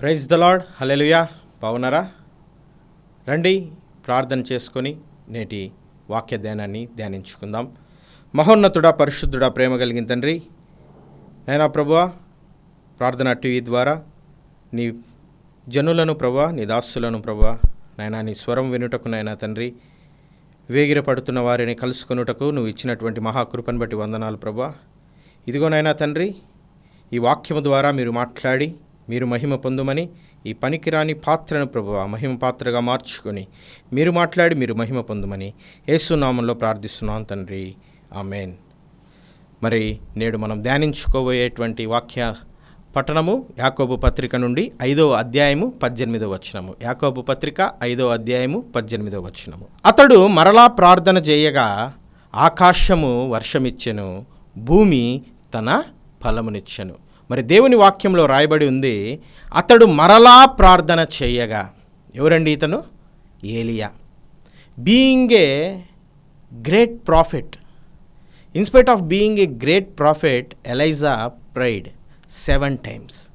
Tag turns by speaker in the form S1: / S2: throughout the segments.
S1: Praise the Lord hallelujah బాగున్నారా? రండి ప్రార్థన చేసుకొని నేటి వాక్య ధ్యానాన్ని ధ్యానించుకుందాం. మహోన్నతుడా పరిశుద్ధుడా ప్రేమ కలిగిన తండ్రి నైనా ప్రభువా ప్రార్థన టీవీ ద్వారా. నీ జనులను ప్రభా నీ దాసులను ప్రభా నైనా నీ స్వరం వినుటకు నైనా తండ్రి వేగిరపడుతున్న వారిని కలుసుకొనుటకు నువ్వు ఇచ్చినటువంటి మహాకృపను బట్టి వందనాలు ప్రభా ఇదిగోనైనా తండ్రి ఈ వాక్యము ద్వారా మీరు మాట్లాడి మీరు మహిమ పొందుమని ఈ పనికిరాని పాత్రను ప్రభు మహిమ పాత్రగా మార్చుకొని మీరు మాట్లాడి మీరు మహిమ పొందుమని యేసునామంలో ప్రార్థిస్తున్నాం తండ్రి. ఆమెన్. మరి నేడు మనం ధ్యానించుకోబోయేటువంటి వాక్య పట్టణము యాకోబు పత్రిక నుండి ఐదో అధ్యాయము పద్దెనిమిదో వచనము. యాకోబు పత్రిక ఐదో అధ్యాయము పద్దెనిమిదో వచనము. అతడు మరలా ప్రార్థన చేయగా ఆకాశము వర్షమిచ్చెను భూమి తన ఫలమునిచ్చెను. మరి దేవుని వాక్యంలో రాయబడి ఉంది అతడు మరలా ప్రార్థన చేయగా. ఎవరండి ఇతను? ఏలియా. Being a great prophet in spite of being a great prophet Elijah prayed seven times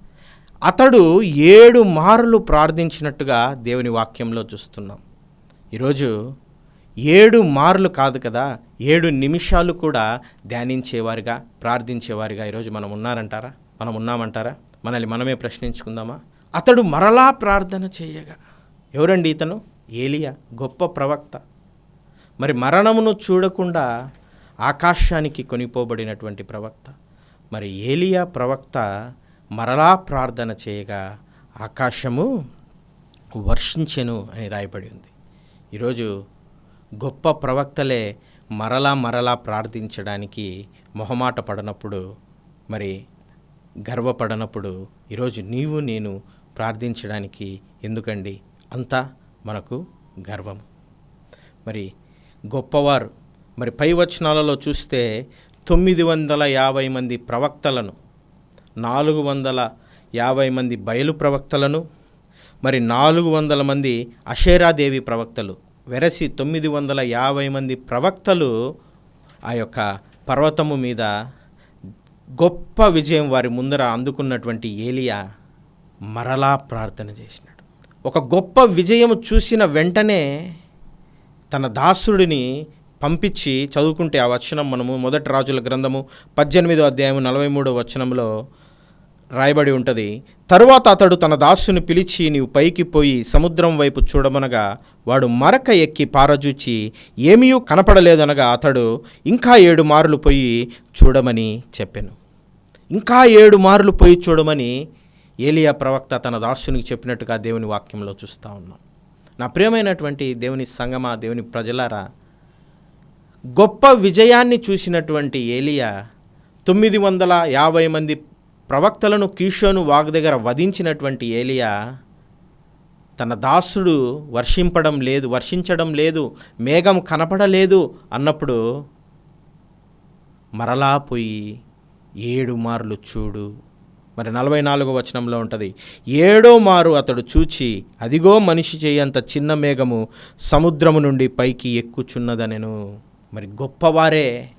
S1: అతడు ఏడు మార్లు ప్రార్థించినట్టుగా దేవుని వాక్యంలో చూస్తున్నాం. ఈరోజు ఏడు మార్లు కాదు కదా ఏడు నిమిషాలు కూడా ధ్యానించేవారుగా ప్రార్థించేవారుగా ఈరోజు మనం ఉన్నారంటారా? మనం ఉన్నామంటారా? మనల్ని మనమే ప్రశ్నించుకుందామా? అతడు మరలా ప్రార్థన చేయగా ఎవరండి ఇతను? ఏలియా గొప్ప ప్రవక్త. మరి మరణమును చూడకుండా ఆకాశానికి కొనిపోబడినటువంటి ప్రవక్త. మరి ఏలియా ప్రవక్త మరలా ప్రార్థన చేయగా ఆకాశము వర్షించెను అని రాయబడి ఉంది. ఈరోజు గొప్ప ప్రవక్తలే మరలా మరలా ప్రార్థించడానికి మొహమాట పడనప్పుడు మరి గర్వపడనప్పుడు ఈరోజు నీవు నేను ప్రార్థించడానికి ఎందుకండి? అంతా మనకు గర్వం. మరి గొప్పవారు మరి పై వచనాలలో చూస్తే తొమ్మిది వందల యాభై మంది ప్రవక్తలను నాలుగు వందల యాభై మంది బయలు ప్రవక్తలను మరి నాలుగు వందల మంది అషేరాదేవి ప్రవక్తలు వెరసి తొమ్మిది వందల యాభై మంది ప్రవక్తలు ఆ యొక్క పర్వతము మీద గొప్ప విజయం వారి ముందర అందుకున్నటువంటి ఏలియా మరలా ప్రార్థన చేసినాడు. ఒక గొప్ప విజయం చూసిన వెంటనే తన దాసుడిని పంపించి చదువుకుంటే ఆ వచనం మనము మొదటి రాజుల గ్రంథము పద్దెనిమిదో అధ్యాయం నలభై మూడో వచనంలో రాయబడి ఉంటుంది. తరువాత అతడు తన దాసుని పిలిచి నీవు పైకి పోయి సముద్రం వైపు చూడమనగా వాడు మరక ఎక్కి పారజూచి ఏమీ కనపడలేదనగా అతడు ఇంకా ఏడు మార్లు పోయి చూడమని చెప్పాను. ఇంకా ఏడు మార్లు పోయి చూడమని ఏలియా ప్రవక్త తన దాసునికి చెప్పినట్టుగా దేవుని వాక్యంలో చూస్తూ ఉన్నాం. నా ప్రియమైనటువంటి దేవుని సంగమా దేవుని ప్రజలారా గొప్ప విజయాన్ని చూసినటువంటి ఏలియా తొమ్మిది వందల యాభై మంది ప్రవక్తలను కీషోను వాగ్ దగ్గర వధించినటువంటి ఏలియా తన దాసుడు వర్షింపడం లేదు వర్షించడం లేదు మేఘం కనపడలేదు అన్నప్పుడు మరలా పోయి ఏడు మార్లు చూడు. మరి నలభై నాలుగో వచనంలో ఉంటుంది ఏడో మారు అతడు చూచి అదిగో మనిషి చేయంత చిన్న మేఘము సముద్రము నుండి పైకి ఎక్కుచున్నదనెను. మరి గొప్పవారే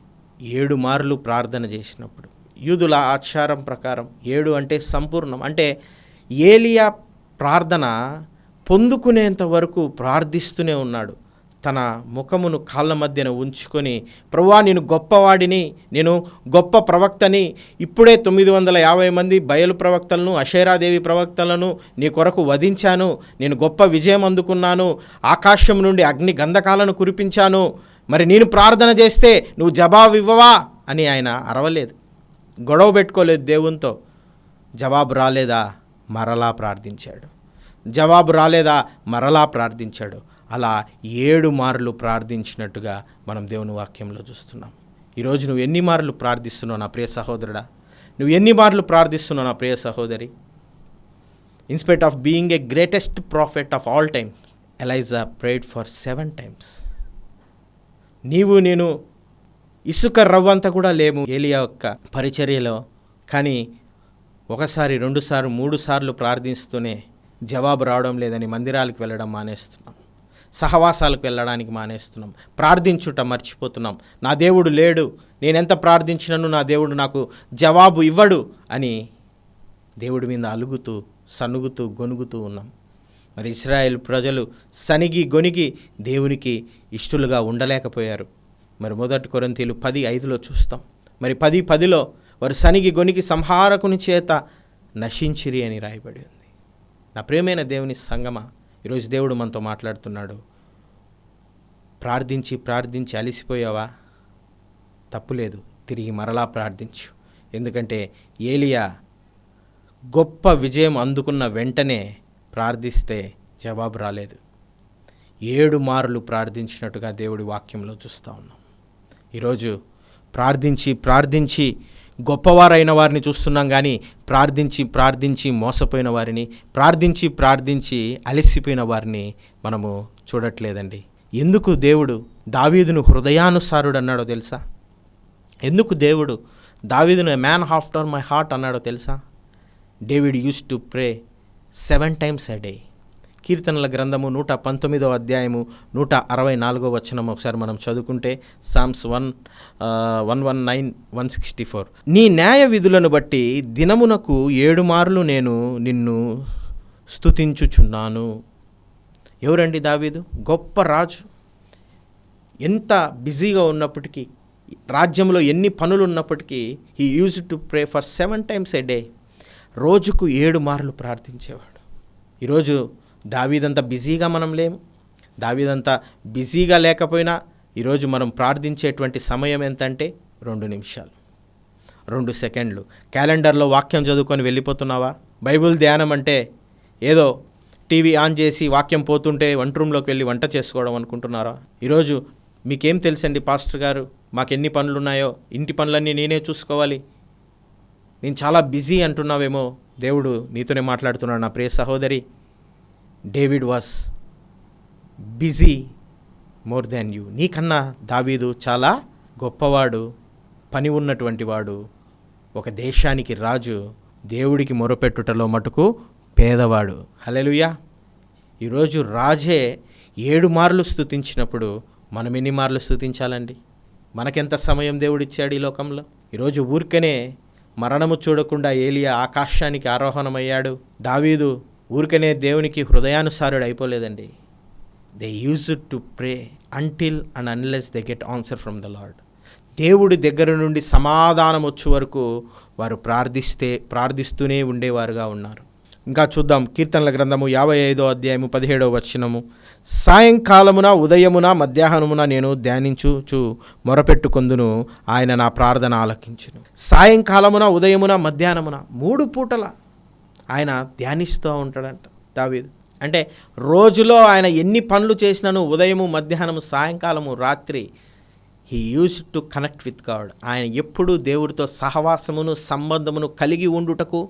S1: ఏడు మార్లు ప్రార్థన చేసినప్పుడు. యూదుల ఆచారం ప్రకారం ఏడు అంటే సంపూర్ణం. అంటే ఏలియా ప్రార్థన పొందుకునేంత వరకు ప్రార్థిస్తూనే ఉన్నాడు. తన ముఖమును కాళ్ళ మధ్యన ఉంచుకొని ప్రభువా నేను గొప్పవాడిని నేను గొప్ప ప్రవక్తని ఇప్పుడే తొమ్మిది వందల యాభై మంది బయలు ప్రవక్తలను అషేరాదేవి ప్రవక్తలను నీ కొరకు వధించాను నేను గొప్ప విజయం అందుకున్నాను ఆకాశం నుండి అగ్ని గంధకాలను కురిపించాను మరి నేను ప్రార్థన చేస్తే నువ్వు జవాబు ఇవ్వవా? అని ఆయన అరవలేదు. గొడవ పెట్టుకోలేదు దేవునితో. జవాబు రాలేదా? మరలా ప్రార్థించాడు. జవాబు రాలేదా? మరలా ప్రార్థించాడు. అలా ఏడు మార్లు ప్రార్థించినట్టుగా మనం దేవుని వాక్యంలో చూస్తున్నాం. ఈరోజు నువ్వు ఎన్ని మార్లు ప్రార్థిస్తున్నావు నా ప్రియ సహోదరుడా? నువ్వు ఎన్ని మార్లు ప్రార్థిస్తున్నావు నా ప్రియ సహోదరి? In spite of being a greatest prophet of all time Elijah prayed for seven times నీవు నేను ఇసుక రవ్వంతా కూడా లేము ఏలియా యొక్క పరిచర్యలో కానీ ఒకసారి రెండుసార్లు మూడు సార్లు ప్రార్థిస్తూనే జవాబు రావడం లేదని మందిరాలకు వెళ్ళడం మానేస్తున్నాం. సహవాసాలకు వెళ్ళడానికి మానేస్తున్నాం. ప్రార్థించుట మర్చిపోతున్నాం. నా దేవుడు లేడు. నేనెంత ప్రార్థించినను నా దేవుడు నాకు జవాబు ఇవ్వడు అని దేవుడి మీద అలుగుతూ సనుగుతూ గొనుగుతూ ఉన్నాం. మరి ఇస్రాయేల్ ప్రజలు సనిగి గొనిగి దేవునికి ఇష్టలుగా ఉండలేకపోయారు. మరి మొదటి కొరంతీలు పది ఐదులో చూస్తాం. మరి పది పదిలో వారు సనిగి గొనికి సంహారకుని చేత నశించిరి అని రాయబడి ఉంది. నా ప్రేమైన దేవుని సంగమ ఈరోజు దేవుడు మనతో మాట్లాడుతున్నాడు. ప్రార్థించి ప్రార్థించి అలిసిపోయావా? తప్పులేదు తిరిగి మరలా ప్రార్థించు. ఎందుకంటే ఏలియా గొప్ప విజయం అందుకున్న వెంటనే ప్రార్థిస్తే జవాబు రాలేదు. ఏడు మార్లు ప్రార్థించినట్టుగా దేవుడి వాక్యంలో చూస్తూ ఉన్నాం. ఈరోజు ప్రార్థించి ప్రార్థించి గొప్పవారైన వారిని చూస్తున్నాం కానీ ప్రార్థించి ప్రార్థించి మోసపోయిన వారిని ప్రార్థించి ప్రార్థించి అలసిపోయిన వారిని మనము చూడట్లేదండి. ఎందుకు దేవుడు దావీదును హృదయానుసారుడు అన్నాడో తెలుసా? ఎందుకు దేవుడు దావీదును మ్యాన్ ఆఫ్టర్ మై హార్ట్ అన్నాడో తెలుసా? David used to pray seven times a day. కీర్తనల గ్రంథము నూట పంతొమ్మిదో అధ్యాయము నూట అరవై నాలుగో వచనం ఒకసారి మనం చదువుకుంటే Psalms one one one nine one sixty four. నీ న్యాయ విధులను బట్టి దినమునకు ఏడు మార్లు నేను నిన్ను స్తుతించుచున్నాను. ఎవరండి దావీదు? గొప్ప రాజు. ఎంత బిజీగా ఉన్నప్పటికీ రాజ్యంలో ఎన్ని పనులు ఉన్నప్పటికీ he used to pray for seven times a day రోజుకు ఏడు మార్లు ప్రార్థించేవాడు. ఈరోజు దావీదంతా బిజీగా మనం లేము. దావీదంత బిజీగా లేకపోయినా ఈరోజు మనం ప్రార్థించేటువంటి సమయం ఎంతంటే రెండు నిమిషాలు. రెండు సెకండ్లు. క్యాలెండర్లో వాక్యం చదువుకొని వెళ్ళిపోతున్నావా? బైబిల్ ధ్యానం అంటే ఏదో టీవీ ఆన్ చేసి వాక్యం పోతుంటే వంట రూమ్లోకి వెళ్ళి వంట చేసుకోవడం అనుకుంటున్నారా? ఈరోజు మీకేం తెలుసండి పాస్టర్ గారు? మాకు ఎన్ని పనులు ఉన్నాయో ఇంటి పనులన్నీ నేనే చూసుకోవాలి. నేను చాలా బిజీ అంటున్నావేమో. దేవుడు నీతోనే మాట్లాడుతున్నాడు నా ప్రియ సహోదరి. David was busy more than you. నీకన్నా దావీదు చాలా గొప్పవాడు పని ఉన్నటువంటి వాడు. ఒక దేశానికి రాజు దేవుడికి మొరపెట్టుటలో మటుకు పేదవాడు. హలెలుయా ఈరోజు రాజే ఏడు మార్లు స్తుతించినప్పుడు మనం ఎన్ని మార్లు స్తుతించాలండి? మనకెంత సమయం దేవుడిచ్చాడు ఈ లోకంలో? ఈరోజు ఊరికనే మరణము చూడకుండా ఏలియా ఆకాశానికి ఆరోహణమయ్యాడు. దావీదు ఊరికనే దేవునికి హృదయానుసారుడు అయిపోలేదండి. They used to pray until and unless they get answer from the Lord దేవుడి దగ్గర నుండి సమాధానం వచ్చే వరకు వారు ప్రార్థిస్తే ప్రార్థిస్తూనే ఉండేవారుగా ఉన్నారు. ఇంకా చూద్దాం కీర్తనల గ్రంథము యాభై ఐదో అధ్యాయము పదిహేడవ వచనము. సాయంకాలమున ఉదయమున మధ్యాహ్నమున నేను ధ్యానించుచు మొరపెట్టుకొందును ఆయన నా ప్రార్థన ఆలకించును. సాయంకాలమున ఉదయమున మధ్యాహ్నమున మూడు పూటల ఆయన ధ్యానిస్తూ ఉంటాడంట దావీదు. అంటే రోజులో ఆయన ఎన్ని పనులు చేసినాను ఉదయము మధ్యాహ్నము సాయంకాలము రాత్రి he used to connect with God. ఆయన ఎప్పుడూ దేవుడితో సహవాసమును సంబంధమును కలిగి ఉండుటకు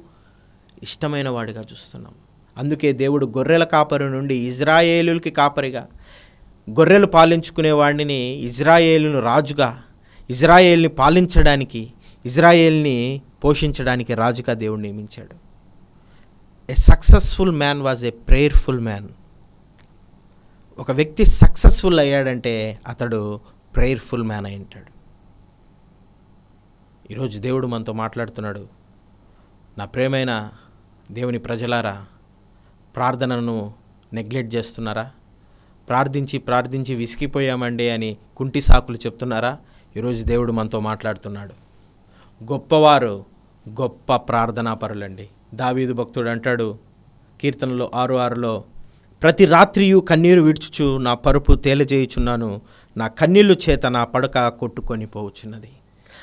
S1: ఇష్టమైన వాడిగా చూస్తున్నాం. అందుకే దేవుడు గొర్రెల కాపరి నుండి ఇజ్రాయేలులకి కాపరిగా గొర్రెలు పాలించుకునే వాడిని ఇజ్రాయేలును రాజుగా ఇజ్రాయేల్ని పాలించడానికి ఇజ్రాయేల్ని పోషించడానికి రాజుగా దేవుడు నియమించాడు. A successful man was a prayerful man ఒక వ్యక్తి సక్సెస్ఫుల్ అయ్యాడంటే అతడు ప్రేయర్ఫుల్ మ్యాన్ అయి ఉంటాడు. ఈరోజు దేవుడు మనతో మాట్లాడుతున్నాడు. నా ప్రేమైన దేవుని ప్రజలారా ప్రార్థనను నెగ్లెక్ట్ చేస్తున్నారా? ప్రార్థించి ప్రార్థించి విసిగిపోయామండి అని కుంటి సాకులు చెప్తున్నారా? ఈరోజు దేవుడు మనతో మాట్లాడుతున్నాడు. గొప్పవారు గొప్ప ప్రార్థనాపరులండి. దావీదు భక్తుడు అంటాడు కీర్తనలో ఆరు ఆరులో ప్రతి రాత్రియు కన్నీరు విడుచుచు నా పరుపు తేలజేయుచున్నాను. నా కన్నీళ్ళు చేత నా పడక కొట్టుకొని పోవచ్చున్నది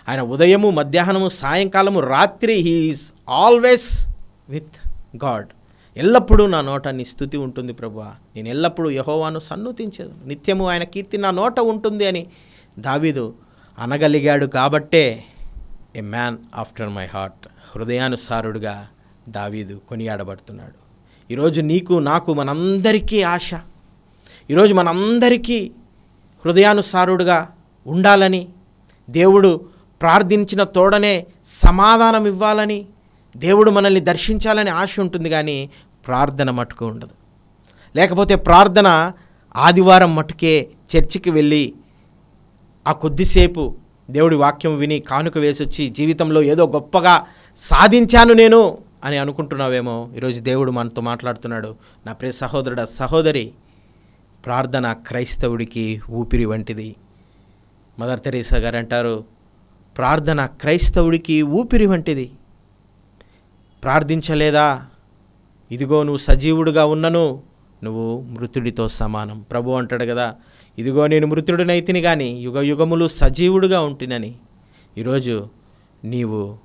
S1: ఆయన ఉదయము మధ్యాహ్నము సాయంకాలము రాత్రి హీఈస్ ఆల్వేస్ విత్ గాడ్ ఎల్లప్పుడూ నా నోట నీ స్థుతి ఉంటుంది ప్రభువా. నేను ఎల్లప్పుడూ యహోవాను సన్నుతించదు నిత్యము ఆయన కీర్తి నా నోట ఉంటుంది అని దావీదు అనగలిగాడు కాబట్టే a man after my heart హృదయానుసారుడుగా దావీదు కొనియాడబడుతున్నాడు. ఈరోజు నీకు నాకు మనందరికీ ఆశ. ఈరోజు మనందరికీ హృదయానుసారుడుగా ఉండాలని దేవుడు ప్రార్థించిన తోడనే సమాధానం ఇవ్వాలని దేవుడు మనల్ని దర్శించాలని ఆశ ఉంటుంది కానీ ప్రార్థన మటుకు ఉండదు. లేకపోతే ప్రార్థన ఆదివారం మటుకే చర్చికి వెళ్ళి ఆ కొద్దిసేపు దేవుడి వాక్యం విని కానుక వేసి వచ్చి జీవితంలో ఏదో గొప్పగా సాధించాను నేను. అని అనుకుంటున్నావేమో? ఈరోజు దేవుడు మనతో మాట్లాడుతున్నాడు. నా ప్రియ సహోదరుడ సహోదరి ప్రార్థన క్రైస్తవుడికి ఊపిరి వంటిది. మదర్ తెరీసా గారు అంటారు ప్రార్థన క్రైస్తవుడికి ఊపిరి వంటిది. ప్రార్థించలేదా? ఇదిగో నువ్వు సజీవుడుగా ఉన్నను నువ్వు మృతుడితో సమానం. ప్రభు అంటాడు కదా ఇదిగో నేను మృతుడినైతిని కానీ యుగ యుగములు సజీవుడుగా ఉంటినని. ఈరోజు నీవు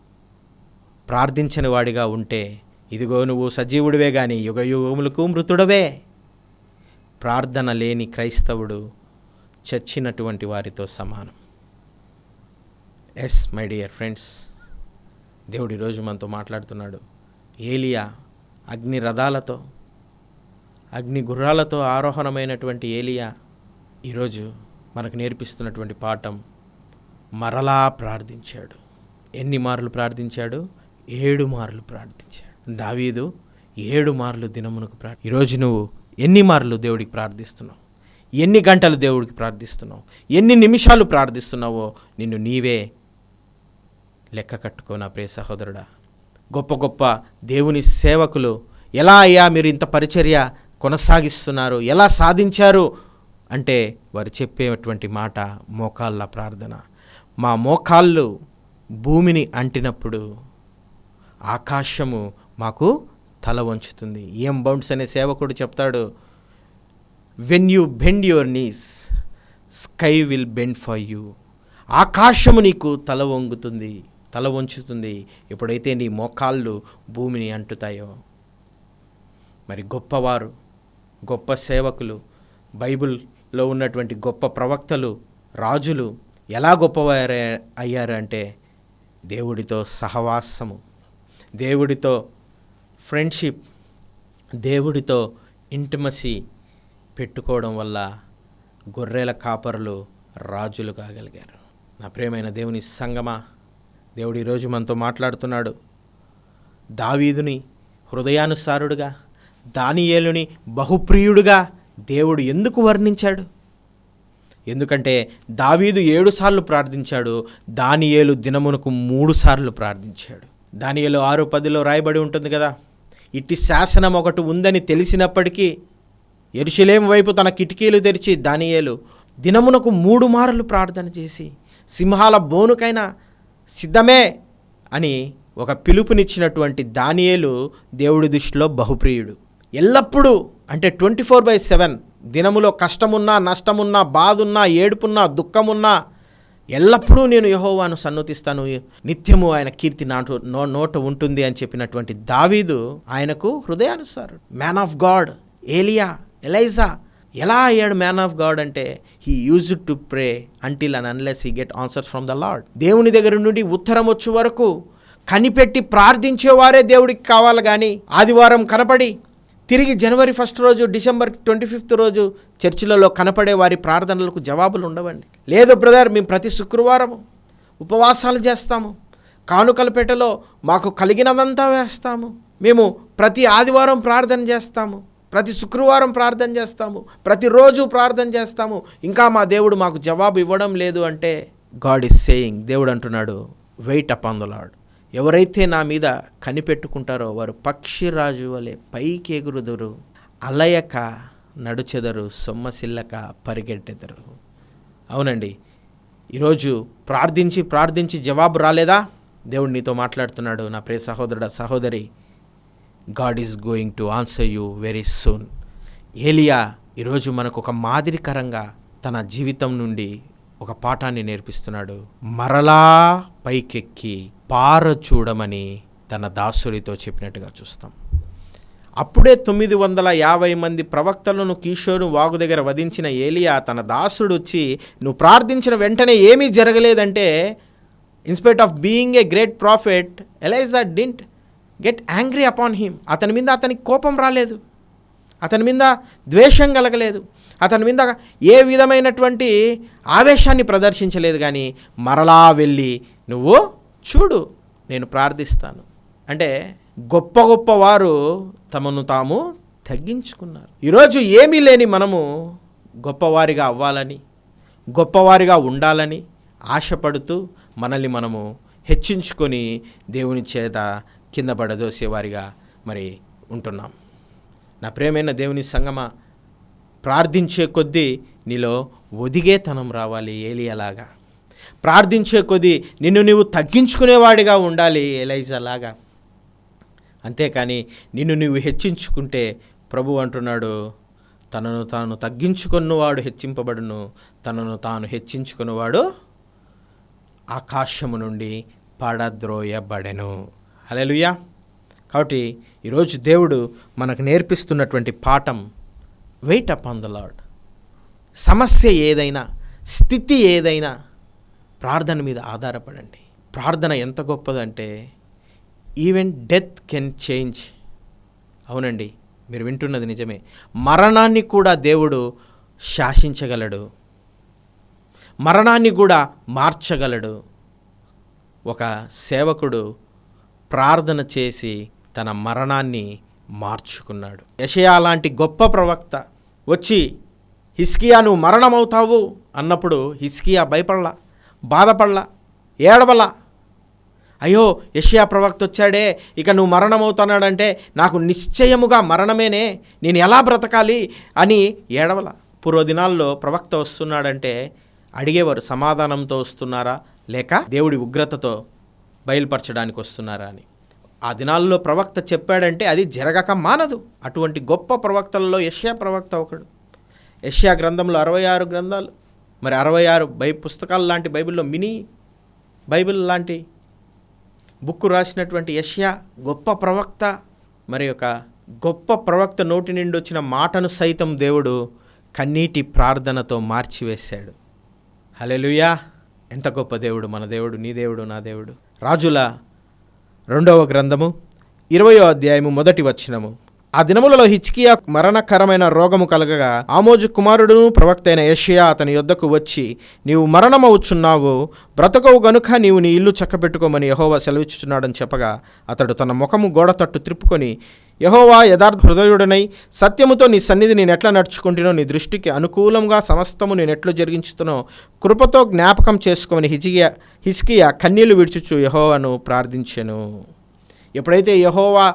S1: ప్రార్థించని వాడిగా ఉంటే ఇదిగో నువ్వు సజీవుడివే గాని యుగ యుగములకు మృతుడవే. ప్రార్థన లేని క్రైస్తవుడు చచ్చినటువంటి వారితో సమానం. ఎస్ మై డియర్ ఫ్రెండ్స్ దేవుడు ఈరోజు మనతో మాట్లాడుతున్నాడు. ఏలియా అగ్ని రథాలతో అగ్ని గుర్రాలతో ఆరోహణమైనటువంటి ఏలియా ఈరోజు మనకు నేర్పిస్తున్నటువంటి పాఠం మరలా ప్రార్థించాడు. ఎన్ని మార్లు ప్రార్థించాడు? ఏడు మార్లు ప్రార్థించాడు. దావీదు ఏడు మార్లు దినమునకు ప్రార్థి ఈరోజు నువ్వు ఎన్ని మార్లు దేవుడికి ప్రార్థిస్తున్నావు? ఎన్ని గంటలు దేవుడికి ప్రార్థిస్తున్నావు? ఎన్ని నిమిషాలు ప్రార్థిస్తున్నావో నిన్ను నీవే లెక్క కట్టుకో నా ప్రియ సహోదరుడా. గొప్ప గొప్ప దేవుని సేవకులు ఎలా అయ్యా మీరు ఇంత పరిచర్య కొనసాగిస్తున్నారు ఎలా సాధించారు అంటే వారు చెప్పేటువంటి మాట మోకాళ్ళ ప్రార్థన. మా మోకాళ్ళు భూమిని అంటినప్పుడు ఆకాశము మాకు తల వంచుతుంది. ఏం బౌండ్స్ అనే సేవకుడు చెప్తాడు when you bend your knees sky will bend for you ఆకాశము నీకు తల వంగుతుంది తల వంచుతుంది. ఎప్పుడైతే నీ మోకాళ్ళు భూమిని అంటుతాయో. మరి గొప్పవారు గొప్ప సేవకులు బైబిల్లో ఉన్నటువంటి గొప్ప ప్రవక్తలు రాజులు ఎలా గొప్పవారు అయ్యారు అంటే దేవుడితో సహవాసము. దేవుడితో ఫ్రెండ్షిప్ దేవుడితో ఇంటిమసీ పెట్టుకోవడం వల్ల గొర్రెల కాపరులు రాజులు కాగలిగారు. నా ప్రేమైన దేవుని సంగమా దేవుడు ఈరోజు మనతో మాట్లాడుతున్నాడు. దావీదుని హృదయానుసారుడుగా దానియేలుని బహుప్రియుడుగా దేవుడు ఎందుకు వర్ణించాడు? ఎందుకంటే దావీదు ఏడు సార్లు ప్రార్థించాడు దానియేలు దినమునకు మూడు సార్లు ప్రార్థించాడు. దానియేలు ఆరు పదిలో రాయబడి ఉంటుంది కదా. ఇట్టి శాసనం ఒకటి ఉందని తెలిసినప్పటికీ ఎరుషలేం వైపు తన కిటికీలు తెరిచి దానియేలు దినమునకు మూడు మార్లు ప్రార్థన చేసి సింహాల బోనుకైనా సిద్ధమే అని ఒక పిలుపునిచ్చినటువంటి దానియేలు దేవుడి దృష్టిలో బహుప్రియుడు. ఎల్లప్పుడూ అంటే ట్వంటీ ఫోర్ బై సెవెన్ దినములో కష్టమున్నా నష్టమున్నా బాధున్నా ఏడుపున్నా దుఃఖమున్నా ఎల్లప్పుడూ నేను యహోవాను సన్నతిస్తాను. నిత్యము ఆయన కీర్తి నాటు నో నోట ఉంటుంది అని చెప్పినటువంటి దావీదు ఆయనకు హృదయానుసారుడు. మ్యాన్ ఆఫ్ గాడ్ ఏలియా ఎలైజా ఎలా అయ్యాడు మ్యాన్ ఆఫ్ గాడ్ అంటే he used to pray until and unless he get answers from the Lord దేవుని దగ్గర నుండి ఉత్తరం వచ్చే వరకు కనిపెట్టి ప్రార్థించేవారే దేవుడికి కావాలి కానీ ఆదివారం కనపడి తిరిగి జనవరి ఫస్ట్ రోజు డిసెంబర్ ట్వంటీ ఫిఫ్త్ రోజు చర్చిలలో కనపడే వారి ప్రార్థనలకు జవాబులు ఉండవండి. లేదు బ్రదర్ మేము ప్రతి శుక్రవారం ఉపవాసాలు చేస్తాము. కానుకల మాకు కలిగినదంతా వేస్తాము. మేము ప్రతి ఆదివారం ప్రార్థన చేస్తాము. ప్రతి శుక్రవారం ప్రార్థన చేస్తాము. ప్రతిరోజు ప్రార్థన చేస్తాము. ఇంకా మా దేవుడు మాకు జవాబు ఇవ్వడం లేదు అంటే గాడ్ ఇస్ సేయింగ్. దేవుడు అంటున్నాడు వెయిట్ అపాన్ ద లాడ్ ఎవరైతే నా మీద కనిపెట్టుకుంటారో వారు పక్షిరాజు వలె పైకి ఎగురుదురు అలయక నడుచెదరు సొమ్మసిల్లక పరిగెట్టెదరు. అవునండి ఈరోజు ప్రార్థించి ప్రార్థించి జవాబు రాలేదా? దేవుడు నీతో మాట్లాడుతున్నాడు నా ప్రియ సహోదరుడ సహోదరి. God is going to answer you very soon. ఏలియా ఈరోజు మనకు ఒక మాదిరికరంగా తన జీవితం నుండి ఒక పాఠాన్ని నేర్పిస్తున్నాడు. మరలా పైకెక్కి పార చూడమని తన దాసుడితో చెప్పినట్టుగా చూస్తాం. అప్పుడే తొమ్మిది వందల యాభై మంది ప్రవక్తలను కిషోరు వాగు దగ్గర వధించిన ఏలియా తన దాసుడు వచ్చి నువ్వు ప్రార్థించిన వెంటనే ఏమీ జరగలేదంటే in spite of being a great prophet Elijah didn't get angry upon him. అతని మీద అతనికి కోపం రాలేదు. అతని మీద ద్వేషం కలగలేదు. అతని మీద ఏ విధమైనటువంటి ఆవేశాన్ని ప్రదర్శించలేదు కానీ మరలా వెళ్ళి నువ్వు చూడు నేను ప్రార్థిస్తాను. అంటే గొప్ప గొప్ప వారు తమను తాము తగ్గించుకున్నారు. ఈరోజు ఏమీ లేని మనము గొప్పవారిగా అవ్వాలని గొప్పవారిగా ఉండాలని ఆశపడుతూ మనల్ని మనము హెచ్చించుకొని దేవుని చేత కింద పడదోసేవారిగా మరి ఉంటున్నాం. నా ప్రేమైన దేవుని సంగమ ప్రార్థించే కొద్దీ నీలో ఒదిగేతనం రావాలి ఏలియలాగా. ప్రార్థించే కొద్దీ నిన్ను నీవు తగ్గించుకునేవాడిగా ఉండాలి ఎలైజలాగా అంతేకాని నిన్ను నీవు హెచ్చించుకుంటే ప్రభు అంటున్నాడు తనను తాను తగ్గించుకున్నవాడు హెచ్చింపబడును తనను తాను హెచ్చించుకున్నవాడు ఆకాశము నుండి పడద్రోయబడెను. హల్లెలూయా. కాబట్టి ఈరోజు దేవుడు మనకు నేర్పిస్తున్నటువంటి పాఠం wait up on the Lord సమస్య ఏదైనా స్థితి ఏదైనా ప్రార్థన మీద ఆధారపడండి. ప్రార్థన ఎంత గొప్పదంటే ఈవెన్ డెత్ కెన్ చేంజ్. అవునండి మీరు వింటున్నది నిజమే. మరణాన్ని కూడా దేవుడు శాసించగలడు. మరణాన్ని కూడా మార్చగలడు. ఒక సేవకుడు ప్రార్థన చేసి తన మరణాన్ని మార్చుకున్నాడు. యషయా లాంటి గొప్ప ప్రవక్త వచ్చి హిస్కియా నువ్వు మరణమవుతావు? అన్నప్పుడు హిస్కియా భయపడలా. బాధపడలా ఏడవలా. అయ్యో యషయా ప్రవక్త వచ్చాడే ఇక నువ్వు మరణమవుతున్నాడంటే నాకు నిశ్చయముగా మరణమేనే నేను ఎలా బ్రతకాలి అని ఏడవల. పూర్వదినాల్లో ప్రవక్త వస్తున్నాడంటే అడిగేవారు సమాధానంతో వస్తున్నారా లేక దేవుడి ఉగ్రతతో బయలుపరచడానికి వస్తున్నారా అని. ఆ దినాల్లో ప్రవక్త చెప్పాడంటే అది జరగక మానదు. అటువంటి గొప్ప ప్రవక్తలలో యష్యా ప్రవక్త ఒకడు. యష్యా గ్రంథంలో అరవై ఆరు గ్రంథాలు. మరి అరవై ఆరు బై పుస్తకాలు లాంటి బైబిల్లో మినీ బైబిల్ లాంటి బుక్ రాసినటువంటి యష్యా గొప్ప ప్రవక్త మరి ఒక గొప్ప ప్రవక్త నోటి నుండి వచ్చిన మాటను సైతం దేవుడు కన్నీటి ప్రార్థనతో మార్చివేశాడు. హలెలుయా ఎంత గొప్ప దేవుడు మన దేవుడు నీ దేవుడు నా దేవుడు. రాజుల రెండవ గ్రంథము ఇరవయో అధ్యాయము మొదటి వచ్చినము ఆ దినములలో హిచ్కియా మరణకరమైన రోగము కలగగా ఆమోజు కుమారుడును ప్రవక్త అయిన యషియా అతని యొద్దకు వచ్చి నీవు మరణమవుచున్నావు బ్రతకవు గనుక నీవు నీ ఇల్లు చక్కబెట్టుకోమని యహోవా సెలవిచ్చుచున్నాడని చెప్పగా అతడు తన ముఖము గోడ తట్టు త్రిప్పుకొని యహోవా యథార్థ హృదయుడనై సత్యముతో నీ సన్నిధి నేను ఎట్లా నడుచుకుంటునో నీ దృష్టికి అనుకూలంగా సమస్తము నేను ఎట్లు జరిగించుతునో కృపతో జ్ఞాపకం చేసుకోమని హిజియా హిస్కియా కన్నీళ్ళు విడుచుచు యహోవాను ప్రార్థించెను. ఎప్పుడైతే యహోవా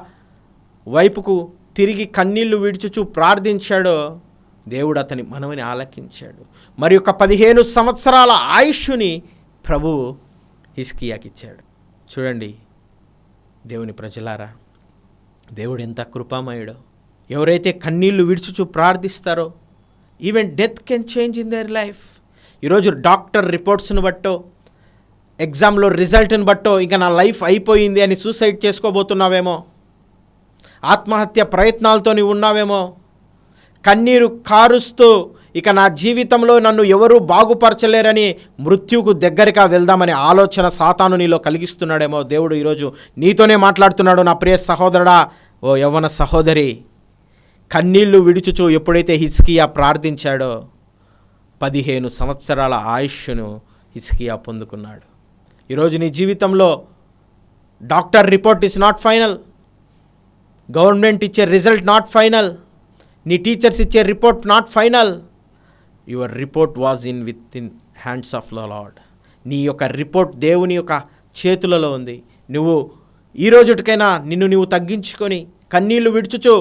S1: వైపుకు తిరిగి కన్నీళ్ళు విడిచుచు ప్రార్థించాడో దేవుడు అతని మనవిని ఆలకించాడు. మరి ఒక పదిహేను సంవత్సరాల ఆయుష్ని ప్రభువు హిస్కియాకిచ్చాడు చూడండి దేవుని ప్రజలారా దేవుడు ఎంత కృపామయుడో. ఎవరైతే కన్నీళ్ళు విడుచుచు ప్రార్థిస్తారో even death can change in their life. ఈరోజు డాక్టర్ రిపోర్ట్స్ని బట్టో ఎగ్జామ్లో రిజల్ట్ని బట్టో ఇంకా నా లైఫ్ అయిపోయింది అని సూసైడ్ చేసుకోబోతున్నావేమో. ఆత్మహత్య ప్రయత్నాలతో నీవు ఉన్నావేమో? కన్నీరు కారుస్తూ ఇక నా జీవితంలో నన్ను ఎవరూ బాగుపరచలేరని మృత్యుకు దగ్గరగా వెళ్దామనే ఆలోచన సాతాను నీలో కలిగిస్తున్నాడేమో దేవుడు ఈరోజు నీతోనే మాట్లాడుతున్నాడు నా ప్రియ సహోదరుడా ఓ యవ్వన సహోదరి. కన్నీళ్ళు విడుచుచు ఎప్పుడైతే హిస్కియా ప్రార్థించాడో పదిహేను సంవత్సరాల ఆయుష్ను హిస్కియా పొందుకున్నాడు. ఈరోజు నీ జీవితంలో doctor report is not final. Government ఇచ్చే రిజల్ట్ నాట్ ఫైనల్. నీ టీచర్స్ ఇచ్చే report not final. Your report was in with in hands of the Lord నీ యొక్క రిపోర్ట్ దేవుని యొక్క చేతులలో ఉంది. నువ్వు ఈ రోజుటికైనా నిన్ను నువ్వు తగ్గించుకొని కన్నీళ్ళు విడుచుచు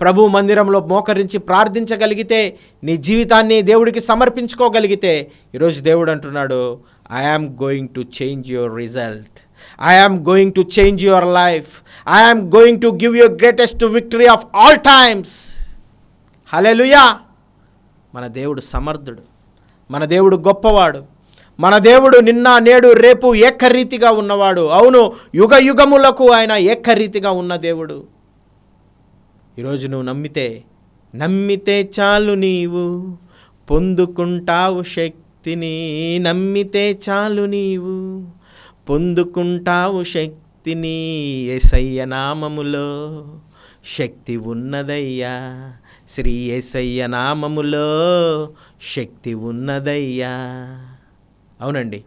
S1: ప్రభు మందిరంలో మోకరించి ప్రార్థించగలిగితే నీ జీవితాన్ని దేవుడికి సమర్పించుకోగలిగితే ఈరోజు దేవుడు అంటున్నాడు I am going to change your result I am going to change your life I am going to give your greatest victory of all times hallelujah మన దేవుడు సమర్థుడు. మన దేవుడు గొప్పవాడు. మన దేవుడు నిన్న నేడు రేపు ఏకరీతిగా ఉన్నవాడు. అవును యుగ యుగములకు ఆయన ఏకరీతిగా ఉన్న దేవుడు. ఈరోజు నువ్వు నమ్మితే నమ్మితే చాలు నీవు. పొందుకుంటావు శక్తిని నమ్మితే చాలు నీవు. పొందుకుంటావు శక్తిని ఏసయ్య నామములో. శక్తి ఉన్నదయ్యా శ్రీ ఏసయ్య నామములో శక్తి ఉన్నదయ్యా. అవునండి.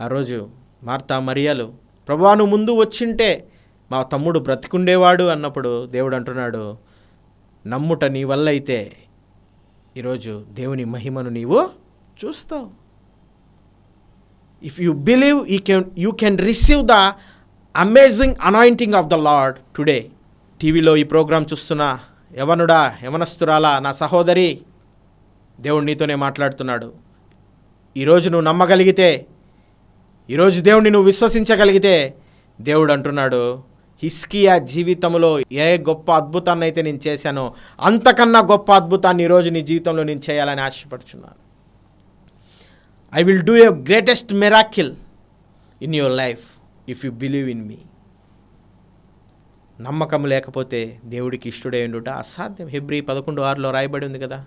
S1: ఆ రోజు మార్తా మరియలు ప్రభా ముందు వచ్చింటే మా తమ్ముడు బ్రతికుండేవాడు అన్నప్పుడు దేవుడు అంటున్నాడు నమ్ముట నీ వల్ల అయితే ఈరోజు దేవుని మహిమను నీవు చూస్తావు. If you believe you can you can receive the amazing anointing of the Lord today టీవీలో ఈ ప్రోగ్రాం చూస్తున్న యవనుడా యవనస్తురాలా నా సహోదరి దేవుడు నీతోనే మాట్లాడుతున్నాడు. ఈరోజు నువ్వు నమ్మగలిగితే ఈరోజు దేవుడిని నువ్వు విశ్వసించగలిగితే దేవుడు అంటున్నాడు హిస్కియా జీవితంలో ఏ గొప్ప అద్భుతాన్ని అయితే నేను చేశానో అంతకన్నా గొప్ప అద్భుతాన్ని ఈరోజు నీ జీవితంలో నేను చేయాలని ఆశపడుచున్నాను. I will do a greatest miracle in your life if you believe in me నమ్మకం లేకపోతే దేవుడికి ఇష్టడై ఉండుట అసాధ్యం. హెబ్రి పదకొండు ఆరులో రాయబడి ఉంది కదా.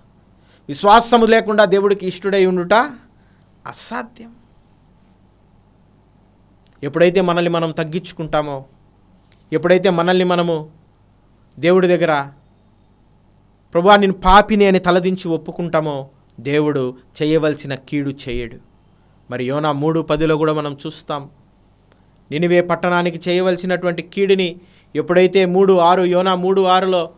S1: విశ్వాసము లేకుండా దేవుడికి ఇష్టడై ఉండుట అసాధ్యం. ఎప్పుడైతే మనల్ని మనం తగ్గించుకుంటామో ఎప్పుడైతే మనల్ని మనము దేవుడి దగ్గర ప్రభా నేను పాపిని అని తలదించి ఒప్పుకుంటామో దేవుడు చేయవలసిన కీడు చేయడు. మరి యోనా మూడు పదిలో కూడా మనం చూస్తాం నినివే పట్టణానికి చేయవలసినటువంటి కీడుని ఎప్పుడైతే మూడు ఆరు యోనా మూడు ఆరులో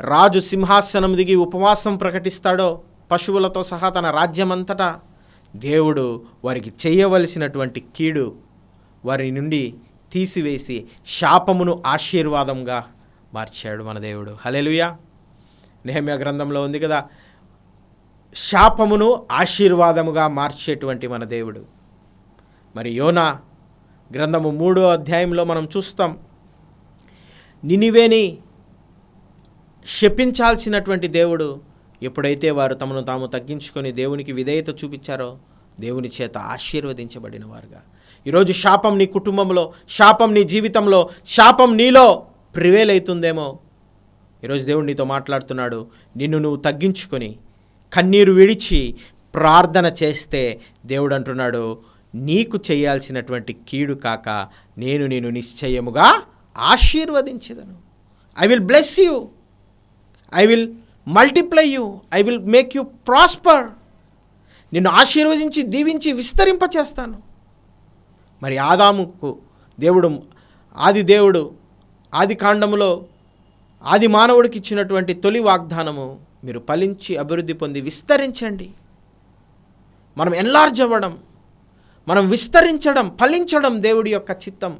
S1: రాజు సింహాసనం దిగి ఉపవాసం ప్రకటిస్తాడో పశువులతో సహా తన రాజ్యమంతటా దేవుడు వారికి చేయవలసినటువంటి కీడు వారి నుండి తీసివేసి శాపమును ఆశీర్వాదంగా మార్చాడు మన దేవుడు. హలెలుయా నేహమ్య గ్రంథంలో ఉంది కదా శాపమును ఆశీర్వాదముగా మార్చేటువంటి మన దేవుడు. మరి యోనా గ్రంథము మూడో అధ్యాయంలో మనం చూస్తాం నినివేని శపించాల్సినటువంటి దేవుడు ఎప్పుడైతే వారు తమను తాము తగ్గించుకొని దేవునికి విధేయత చూపించారో దేవుని చేత ఆశీర్వదించబడిన వారుగా. ఈరోజు శాపం నీ కుటుంబంలో శాపం నీ జీవితంలో శాపం నీలో ప్రివేల్ అవుతుందేమో ఈరోజు దేవుడు నీతో మాట్లాడుతున్నాడు నిన్ను నువ్వు తగ్గించుకొని కన్నీరు విడిచి ప్రార్థన చేస్తే దేవుడు అంటున్నాడు నీకు చేయాల్సినటువంటి కీడు కాక నేను నేను నిశ్చయముగా ఆశీర్వదించదను. I will bless you I will multiply you I will make you prosper నిన్ను ఆశీర్వదించి దీవించి విస్తరింపచేస్తాను. మరి ఆదాముకు దేవుడు ఆది దేవుడు ఆది కాండములో ఆది మానవుడికి ఇచ్చినటువంటి తొలి వాగ్దానము మీరు ఫలించి అభివృద్ధి పొంది విస్తరించండి. మనం ఎన్లార్జ్ అవ్వడం మనం విస్తరించడం ఫలించడం దేవుడి యొక్క చిత్తం.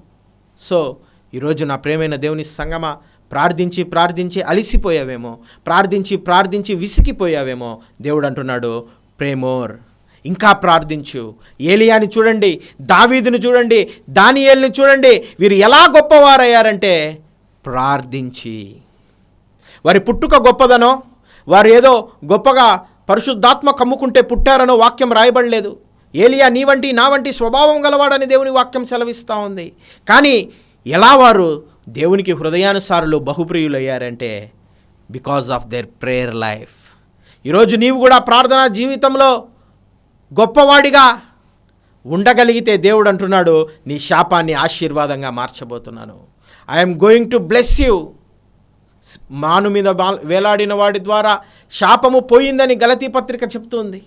S1: సో ఈరోజు నా ప్రేమైన దేవుని సంగమ ప్రార్థించి ప్రార్థించి అలిసిపోయావేమో ప్రార్థించి ప్రార్థించి విసిగిపోయావేమో దేవుడు అంటున్నాడు ప్రేమోర్ ఇంకా ప్రార్థించు. ఏలియాని చూడండి దావీదుని చూడండి దానియేల్ని చూడండి వీరు ఎలా గొప్పవారయ్యారంటే ప్రార్థించి. వారి పుట్టుక గొప్పదనో? వారు ఏదో గొప్పగా పరిశుద్ధాత్మ కమ్ముకుంటే పుట్టారనో వాక్యం రాయబడలేదు. ఏలియా నీ వంటి నా వంటి స్వభావం గలవాడని దేవుని వాక్యం సెలవిస్తూ ఉంది. కానీ ఎలా వారు దేవునికి హృదయానుసారులు బహుప్రియులయ్యారంటే because of their prayer life. ఈరోజు నీవు కూడా ప్రార్థనా జీవితంలో గొప్పవాడిగా ఉండగలిగితే దేవుడు అంటున్నాడు నీ శాపాన్ని ఆశీర్వాదంగా మార్చబోతున్నాను. I am going to bless you మాను మీద వేలాడిన వాడి ద్వారా శాపము పోయిందని గలతీ పత్రిక చెప్తుంది.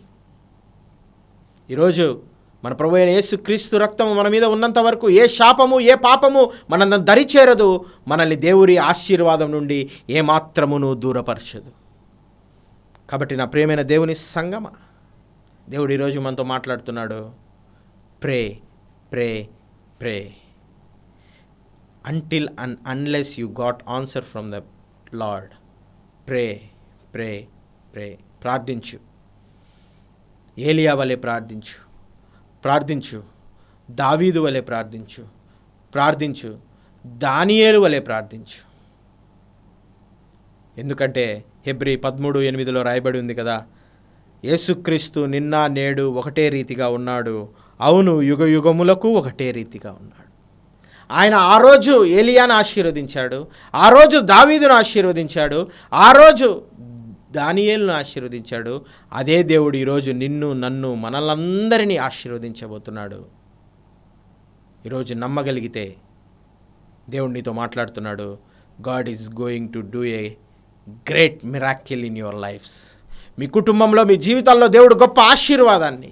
S1: ఈరోజు మన ప్రభు అయిన యేసు క్రీస్తు రక్తము మన మీద ఉన్నంత వరకు ఏ శాపము ఏ పాపము మన దరిచేరదు. మనల్ని దేవుడి ఆశీర్వాదం నుండి ఏమాత్రమును దూరపరచదు. కాబట్టి నా ప్రియమైన దేవుని సంగమ దేవుడు ఈరోజు మనతో మాట్లాడుతున్నాడు. Pray pray pray. Until un unless you got answer from the Lord. Pray pray pray. ప్రార్థించు. ఏలియా వలె ప్రార్థించు. ప్రార్థించు. దావీదు వలె ప్రార్థించు. ప్రార్థించు. దానియేలు వలె ప్రార్థించు. ఎందుకంటే హెబ్రి పదమూడు ఎనిమిదిలో రాయబడి ఉంది కదా యేసుక్రీస్తు నిన్న నేడు ఒకటే రీతిగా ఉన్నాడు అవును యుగ యుగములకు ఒకటే రీతిగా ఉన్నాడు. ఆయన ఆ రోజు ఏలియాను ఆశీర్వదించాడు ఆ రోజు దావీదును ఆశీర్వదించాడు ఆ రోజు దానియేలును ఆశీర్వదించాడు. అదే దేవుడు ఈరోజు నిన్ను నన్ను మనలందరినీ ఆశీర్వదించబోతున్నాడు. ఈరోజు నమ్మగలిగితే దేవుడు నీతో మాట్లాడుతున్నాడు. God is going to do a great miracle in your lifes. మీ కుటుంబంలో మీ జీవితాల్లో దేవుడు గొప్ప ఆశీర్వాదాన్ని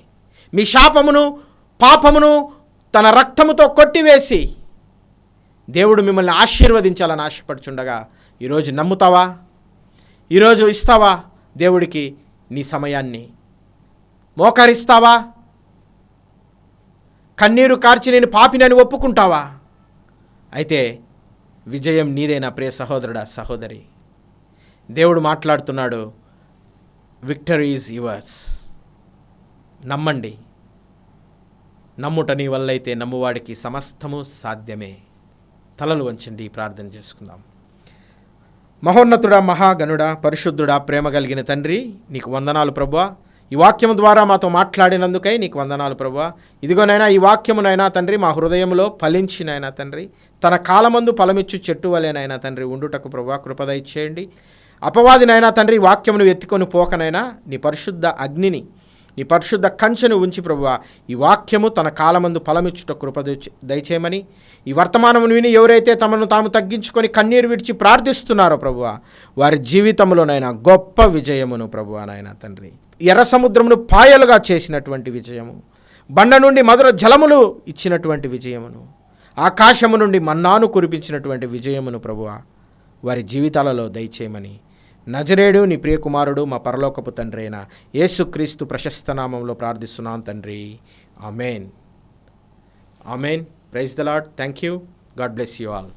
S1: మీ శాపమును పాపమును తన రక్తముతో కొట్టివేసి దేవుడు మిమ్మల్ని ఆశీర్వదించాలని ఆశపడుచుండగా ఈరోజు నమ్ముతావా? ఈరోజు ఇస్తావా దేవుడికి నీ సమయాన్ని? మోకరిస్తావా? కన్నీరు కార్చి నేను పాపినని ఒప్పుకుంటావా? అయితే విజయం నీదేనా ప్రియ సహోదరుడా సహోదరి. దేవుడు మాట్లాడుతున్నాడు విక్టరీ ఈజ్ యువర్స్ నమ్మండి. నమ్ముట నీ వల్లైతే నమ్మువాడికి సమస్తము సాధ్యమే. తలలు వంచండి ప్రార్థన చేసుకుందాం. మహోన్నతుడా మహాగనుడా పరిశుద్ధుడా ప్రేమ కలిగిన తండ్రి నీకు వందనాలు ప్రభా ఈ వాక్యము ద్వారా మాతో మాట్లాడినందుకై నీకు వందనాలు ప్రభువ. ఇదిగోనైనా ఈ వాక్యమునైనా తండ్రి మా హృదయంలో ఫలించినైనా తండ్రి. తన కాలమందు ఫలమిచ్చు చెట్టు వలెనైనా తండ్రి ఉండుటకు ప్రభువా కృపద ఇచ్చేయండి. అపవాదినైనా తండ్రి వాక్యమును ఎత్తుకొని పోకనైనా నీ పరిశుద్ధ అగ్నిని నీ పరిశుద్ధ కంచెను ఉంచి ప్రభువ ఈ వాక్యము తన కాలమందు ఫలమిచ్చుట కృప దయచేయమని. ఈ వర్తమానమును విని ఎవరైతే తమను తాము తగ్గించుకొని కన్నీరు విడిచి ప్రార్థిస్తున్నారో ప్రభువ వారి జీవితంలోనైనా గొప్ప విజయమును ప్రభువా నాయన తండ్రి. ఎర్ర సముద్రమును పాయలుగా చేసినటువంటి విజయము బండ నుండి మధుర జలములు ఇచ్చినటువంటి విజయమును ఆకాశము నుండి మన్నాను కురిపించినటువంటి విజయమును ప్రభువ వారి జీవితాలలో దయచేయమని. నజరేడు నీ ప్రియకుమారుడు మా పరలోకపు తండ్రి అయిన యేసుక్రీస్తు ప్రశస్త నామంలో ప్రార్థిస్తున్నాం తండ్రి. Amen amen praise the Lord thank you God bless you all.